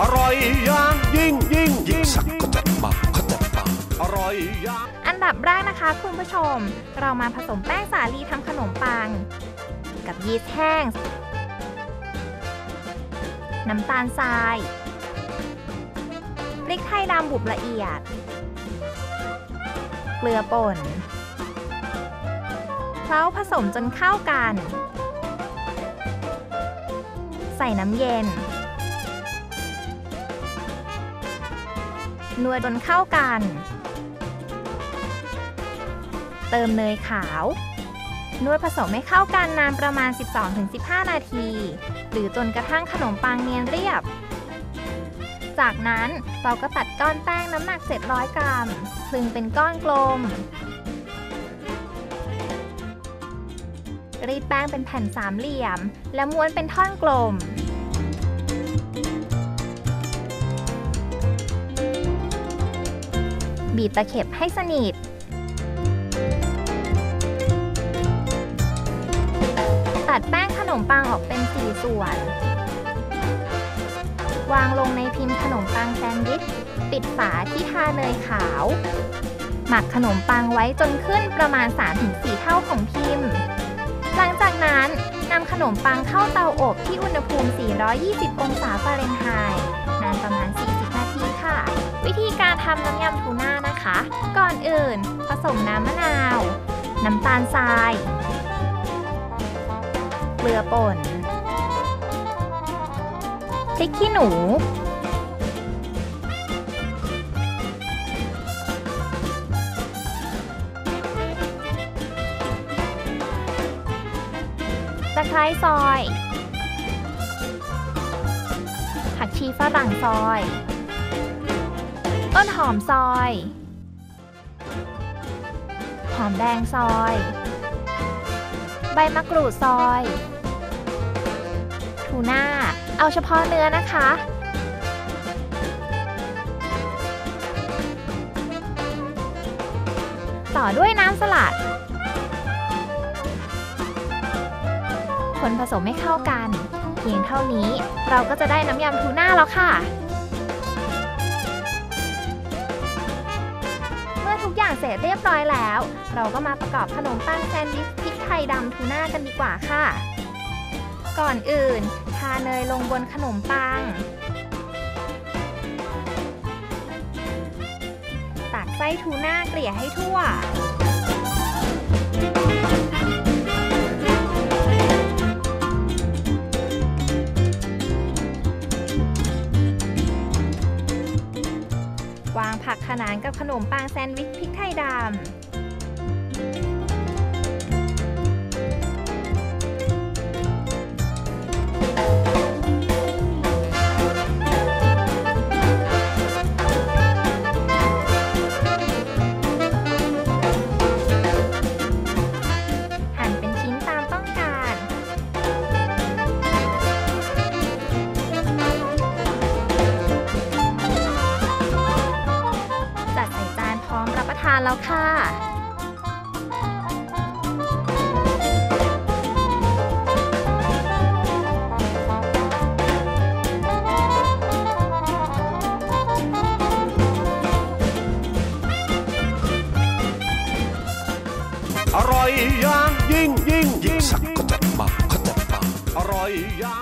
อร่อยอย่างยิ่งยิ่งยิ่งสักก็จัดมาก็จัดมาอร่อยอย่างอันดับแรกนะคะคุณผู้ชม เรามาผสมแป้งสาลีทำขนมปัง กับยีสต์แห้ง น้ำตาลทรายพริกไทยดำบุบละเอียด เกลือป่นเคล้าผสมจนเข้ากัน ใส่น้ำเย็น นวดจนเข้ากัน เติมเนยขาวนวดผสมให้เข้ากันนานประมาณ 12-15 นาที หรือจนกระทั่งขนมปังเนียนเรียบ จากนั้นเราก็ตัดก้อนแป้งน้ำหนัก 700 กรัม คลึงเป็นก้อนกลม รีดแป้งเป็นแผ่นสามเหลี่ยม และม้วนเป็นท่อนกลม บีบตะเข็บให้สนิท ตัดแป้งขนมปังออกเป็น4ส่วน วางลงในพิมพ์ขนมปังแซนด์วิช ปิดฝาที่ทาเนยขาว หมักขนมปังไว้จนขึ้นประมาณ 3-4 เท่าของพิมพ์ หลังจากนั้นนำขนมปังเข้าเตาอบที่อุณหภูมิ 420 องศาฟาเรนไฮต์นานประมาณ 40 วิธีการทำน้ำยำทูน่านะคะ ก่อนอื่น ผสมน้ำมะนาว น้ำตาลทราย เกลือป่น พริกขี้หนู ตะไคร้ซอย ผักชีฝรั่งซอย ต้นหอมซอย หอมแดงซอย ใบมะกรูดซอย ทูน่า เอาเฉพาะเนื้อนะคะ ต่อด้วยน้ำสลัด คนผสมให้เข้ากัน เพียงเท่านี้เราก็จะได้น้ำยำทูน่าแล้วค่ะ ทุกอย่างเสร็จเรียบร้อยแล้ว เราก็มาประกอบขนมปังแซนด์วิชพริกไทยดำทูน่ากันดีกว่าค่ะ ก่อนอื่น ทาเนยลงบนขนมปัง ตักไส้ทูน่าเกลี่ยให้ทั่ว ผักขนานกับขนมปังแซนด์วิชพริกไทยดำานแล้วค่ะ อร่อยอย่างยิ่งยิ่งยิ่งสักก็จัดมาก็จัดมาอร่อยอย่าง